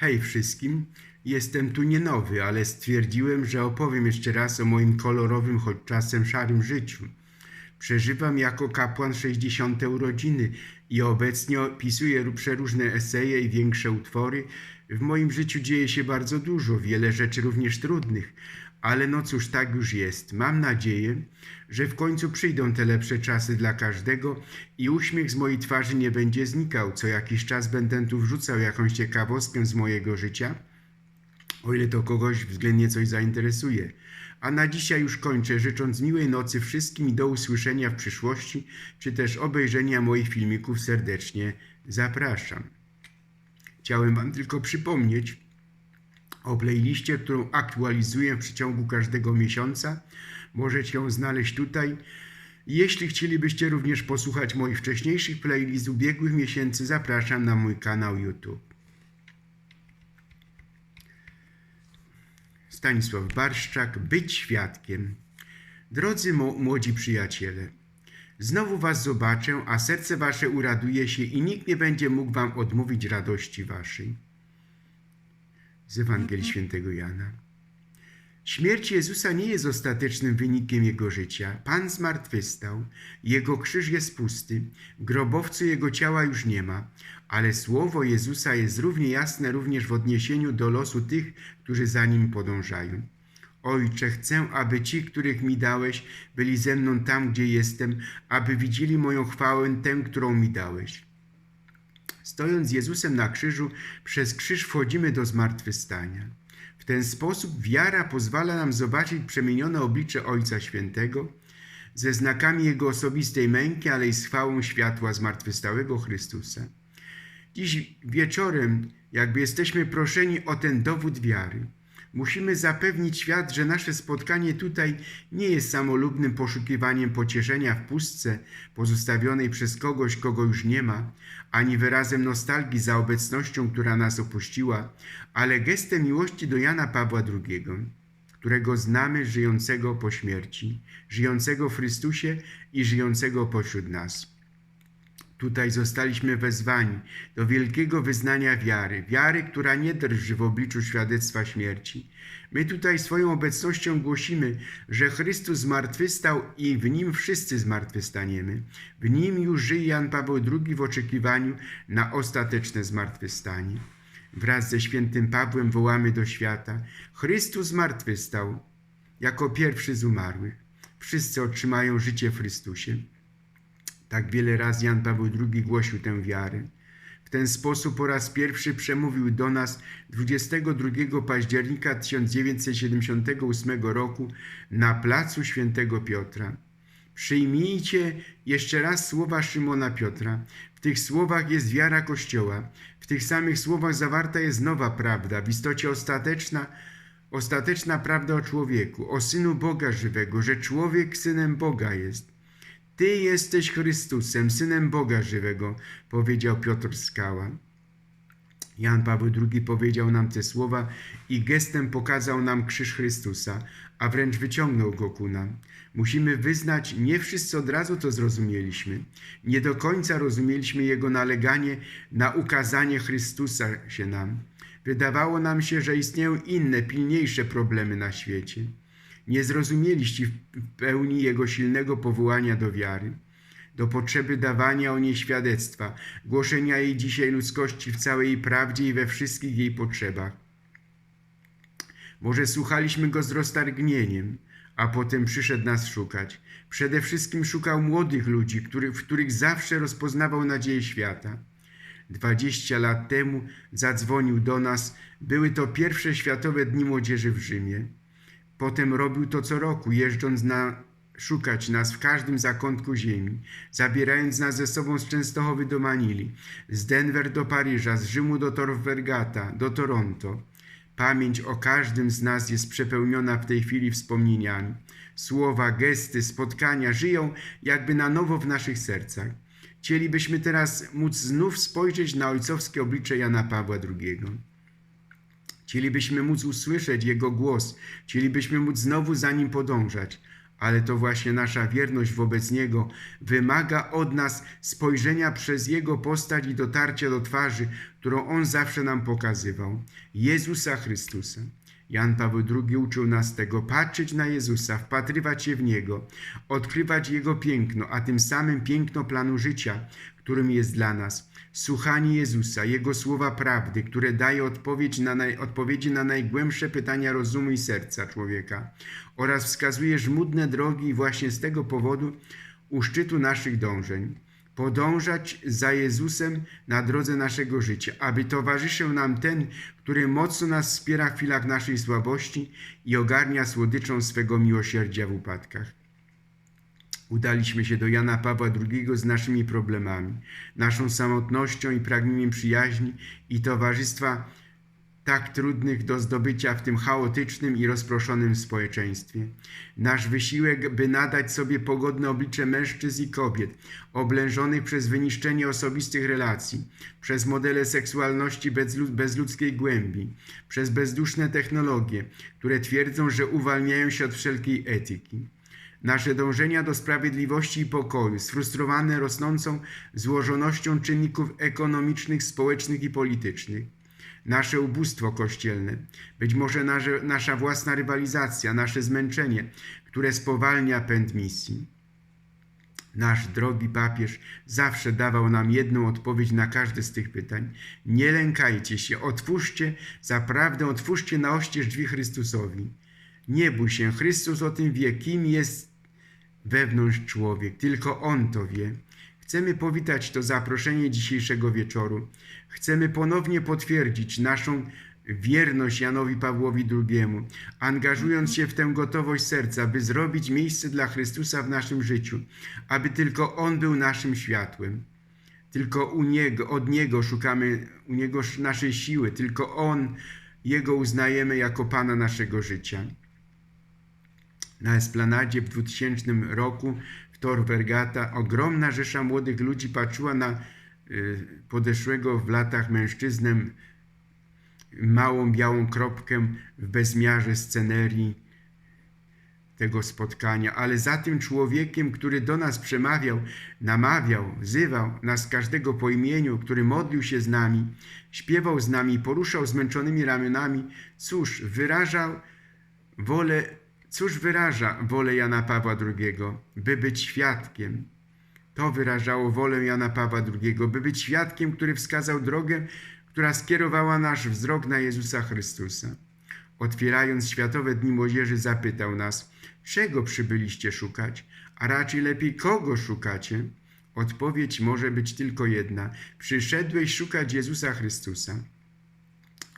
Hej wszystkim, jestem tu nie nowy, ale stwierdziłem, że opowiem jeszcze raz o moim kolorowym, choć czasem szarym życiu. Przeżywam jako kapłan 60. urodziny i obecnie opisuję przeróżne eseje i większe utwory. W moim życiu dzieje się bardzo dużo, wiele rzeczy również trudnych, ale no cóż, tak już jest. Mam nadzieję, że w końcu przyjdą te lepsze czasy dla każdego i uśmiech z mojej twarzy nie będzie znikał. Co jakiś czas będę tu wrzucał jakąś ciekawostkę z mojego życia, o ile to kogoś względnie coś zainteresuje. A na dzisiaj już kończę, życząc miłej nocy wszystkim i do usłyszenia w przyszłości, czy też obejrzenia moich filmików serdecznie zapraszam. Chciałem Wam tylko przypomnieć o playliście, którą aktualizuję w przeciągu każdego miesiąca. Możecie ją znaleźć tutaj. Jeśli chcielibyście również posłuchać moich wcześniejszych playlist z ubiegłych miesięcy, zapraszam na mój kanał YouTube. Stanisław Barszczak, być świadkiem. Drodzy młodzi przyjaciele, znowu was zobaczę, a serce wasze uraduje się i nikt nie będzie mógł wam odmówić radości waszej. Z Ewangelii Świętego Jana. Śmierć Jezusa nie jest ostatecznym wynikiem Jego życia. Pan zmartwychwstał, Jego krzyż jest pusty, grobowcu Jego ciała już nie ma, ale słowo Jezusa jest równie jasne również w odniesieniu do losu tych, którzy za Nim podążają. Ojcze, chcę, aby ci, których mi dałeś, byli ze mną tam, gdzie jestem, aby widzieli moją chwałę, tę, którą mi dałeś. Stojąc z Jezusem na krzyżu, przez krzyż wchodzimy do zmartwychwstania. W ten sposób wiara pozwala nam zobaczyć przemienione oblicze Ojca Świętego ze znakami Jego osobistej męki, ale i z chwałą światła zmartwychwstałego Chrystusa. Dziś wieczorem, jakby jesteśmy proszeni o ten dowód wiary, musimy zapewnić świat, że nasze spotkanie tutaj nie jest samolubnym poszukiwaniem pocieszenia w pustce pozostawionej przez kogoś, kogo już nie ma, ani wyrazem nostalgii za obecnością, która nas opuściła, ale gestem miłości do Jana Pawła II, którego znamy żyjącego po śmierci, żyjącego w Chrystusie i żyjącego pośród nas. Tutaj zostaliśmy wezwani do wielkiego wyznania wiary, wiary, która nie drży w obliczu świadectwa śmierci. My tutaj swoją obecnością głosimy, że Chrystus zmartwychwstał i w Nim wszyscy zmartwychwstaniemy. W Nim już żyje Jan Paweł II w oczekiwaniu na ostateczne zmartwychwstanie. Wraz ze świętym Pawłem wołamy do świata: Chrystus zmartwychwstał jako pierwszy z umarłych. Wszyscy otrzymają życie w Chrystusie. Tak wiele razy Jan Paweł II głosił tę wiarę. W ten sposób po raz pierwszy przemówił do nas 22 października 1978 roku na placu Świętego Piotra. Przyjmijcie jeszcze raz słowa Szymona Piotra. W tych słowach jest wiara Kościoła. W tych samych słowach zawarta jest nowa prawda, w istocie ostateczna, ostateczna prawda o człowieku, o Synu Boga żywego, że człowiek Synem Boga jest. Ty jesteś Chrystusem, Synem Boga żywego, powiedział Piotr Skała. Jan Paweł II powiedział nam te słowa i gestem pokazał nam krzyż Chrystusa, a wręcz wyciągnął go ku nam. Musimy wyznać, nie wszyscy od razu to zrozumieliśmy. Nie do końca rozumieliśmy Jego naleganie na ukazanie Chrystusa się nam. Wydawało nam się, że istnieją inne, pilniejsze problemy na świecie. Nie zrozumieliście w pełni Jego silnego powołania do wiary, do potrzeby dawania o niej świadectwa, głoszenia jej dzisiaj ludzkości w całej jej prawdzie i we wszystkich jej potrzebach. Może słuchaliśmy Go z roztargnieniem, a potem przyszedł nas szukać. Przede wszystkim szukał młodych ludzi, który, w których zawsze rozpoznawał nadzieję świata. Dwadzieścia lat temu zadzwonił do nas. Były to pierwsze Światowe Dni Młodzieży w Rzymie. Potem robił to co roku, jeżdżąc na szukać nas w każdym zakątku ziemi, zabierając nas ze sobą z Częstochowy do Manili, z Denver do Paryża, z Rzymu do Torvergata, do Toronto. Pamięć o każdym z nas jest przepełniona w tej chwili wspomnieniami. Słowa, gesty, spotkania żyją jakby na nowo w naszych sercach. Chcielibyśmy teraz móc znów spojrzeć na ojcowskie oblicze Jana Pawła II. Chcielibyśmy móc usłyszeć Jego głos, chcielibyśmy móc znowu za Nim podążać, ale to właśnie nasza wierność wobec Niego wymaga od nas spojrzenia przez Jego postać i dotarcia do twarzy, którą On zawsze nam pokazywał Jezusa Chrystusa. Jan Paweł II uczył nas tego, patrzeć na Jezusa, wpatrywać się w Niego, odkrywać Jego piękno, a tym samym piękno planu życia, którym jest dla nas. Słuchanie Jezusa, Jego słowa prawdy, które daje odpowiedź na naj, odpowiedzi na najgłębsze pytania rozumu i serca człowieka oraz wskazuje żmudne drogi i właśnie z tego powodu u szczytu naszych dążeń podążać za Jezusem na drodze naszego życia, aby towarzyszył nam ten, który mocno nas wspiera w chwilach naszej słabości i ogarnia słodyczą swego miłosierdzia w upadkach. Udaliśmy się do Jana Pawła II z naszymi problemami, naszą samotnością i pragnieniem przyjaźni i towarzystwa tak trudnych do zdobycia w tym chaotycznym i rozproszonym społeczeństwie. Nasz wysiłek, by nadać sobie pogodne oblicze mężczyzn i kobiet, oblężonych przez wyniszczenie osobistych relacji, przez modele seksualności bezludzkiej głębi, przez bezduszne technologie, które twierdzą, że uwalniają się od wszelkiej etyki. Nasze dążenia do sprawiedliwości i pokoju, sfrustrowane rosnącą złożonością czynników ekonomicznych, społecznych i politycznych, nasze ubóstwo kościelne, być może nasze, nasza własna rywalizacja, nasze zmęczenie, które spowalnia pęd misji. Nasz drogi papież zawsze dawał nam jedną odpowiedź na każde z tych pytań. Nie lękajcie się, otwórzcie, zaprawdę otwórzcie na oścież drzwi Chrystusowi. Nie bój się, Chrystus o tym wie, kim jest wewnątrz człowiek, tylko On to wie. Chcemy powitać to zaproszenie dzisiejszego wieczoru. Chcemy ponownie potwierdzić naszą wierność Janowi Pawłowi II, angażując się w tę gotowość serca, by zrobić miejsce dla Chrystusa w naszym życiu, aby tylko On był naszym światłem. Tylko u Niego, od Niego szukamy u Niego naszej siły, tylko On, Jego uznajemy jako Pana naszego życia. Na esplanadzie w 2000 roku w Tor Vergata ogromna rzesza młodych ludzi patrzyła na y, podeszłego w latach mężczyznę małą białą kropkę w bezmiarze scenerii tego spotkania, ale za tym człowiekiem, który do nas przemawiał, namawiał, wzywał nas każdego po imieniu, który modlił się z nami, śpiewał z nami, poruszał zmęczonymi ramionami, cóż, wyrażał wolę Cóż wyraża wolę Jana Pawła II? By być świadkiem. To wyrażało wolę Jana Pawła II, by być świadkiem, który wskazał drogę, która skierowała nasz wzrok na Jezusa Chrystusa. Otwierając Światowe Dni Młodzieży, zapytał nas, czego przybyliście szukać, a raczej lepiej kogo szukacie? Odpowiedź może być tylko jedna: przyszedłeś szukać Jezusa Chrystusa.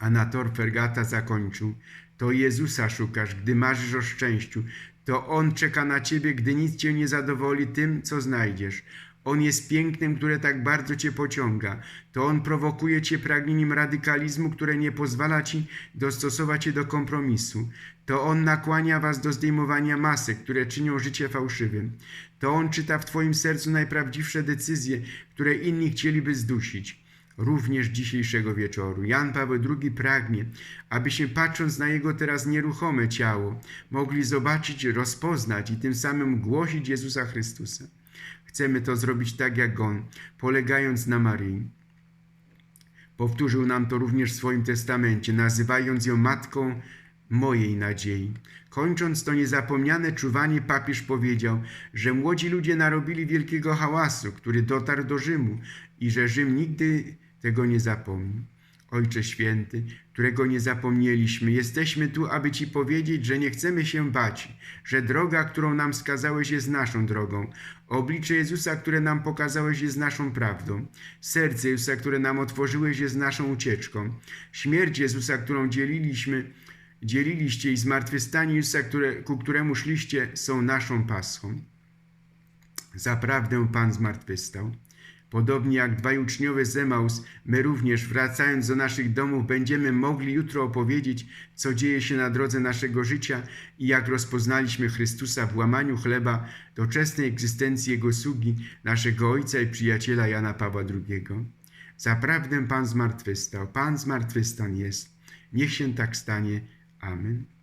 A na tor Fergata zakończył: to Jezusa szukasz, gdy marzysz o szczęściu. To On czeka na ciebie, gdy nic cię nie zadowoli tym, co znajdziesz. On jest pięknym, które tak bardzo cię pociąga. To On prowokuje cię pragnieniem radykalizmu, które nie pozwala ci dostosować się do kompromisu. To On nakłania was do zdejmowania masek, które czynią życie fałszywym. To On czyta w twoim sercu najprawdziwsze decyzje, które inni chcieliby zdusić również dzisiejszego wieczoru. Jan Paweł II pragnie, abyśmy patrząc na jego teraz nieruchome ciało, mogli zobaczyć, rozpoznać i tym samym głosić Jezusa Chrystusa. Chcemy to zrobić tak jak On, polegając na Maryi. Powtórzył nam to również w swoim testamencie, nazywając ją matką mojej nadziei. Kończąc to niezapomniane czuwanie, papież powiedział, że młodzi ludzie narobili wielkiego hałasu, który dotarł do Rzymu i że Rzym nigdy tego nie zapomnij. Ojcze Święty, którego nie zapomnieliśmy, jesteśmy tu, aby Ci powiedzieć, że nie chcemy się bać, że droga, którą nam skazałeś, jest naszą drogą. Oblicze Jezusa, które nam pokazałeś, jest naszą prawdą. Serce Jezusa, które nam otworzyłeś, jest naszą ucieczką. Śmierć Jezusa, którą dzieliliśmy, dzieliliście i zmartwychwstanie Jezusa, które, ku któremu szliście, są naszą paską. Zaprawdę Pan zmartwychwstał. Podobnie jak dwaj uczniowie z Emaus, my również, wracając do naszych domów, będziemy mogli jutro opowiedzieć, co dzieje się na drodze naszego życia i jak rozpoznaliśmy Chrystusa w łamaniu chleba doczesnej egzystencji Jego sługi, naszego Ojca i przyjaciela Jana Pawła II. Zaprawdę Pan zmartwychwstał, Pan zmartwychwstań jest. Niech się tak stanie. Amen.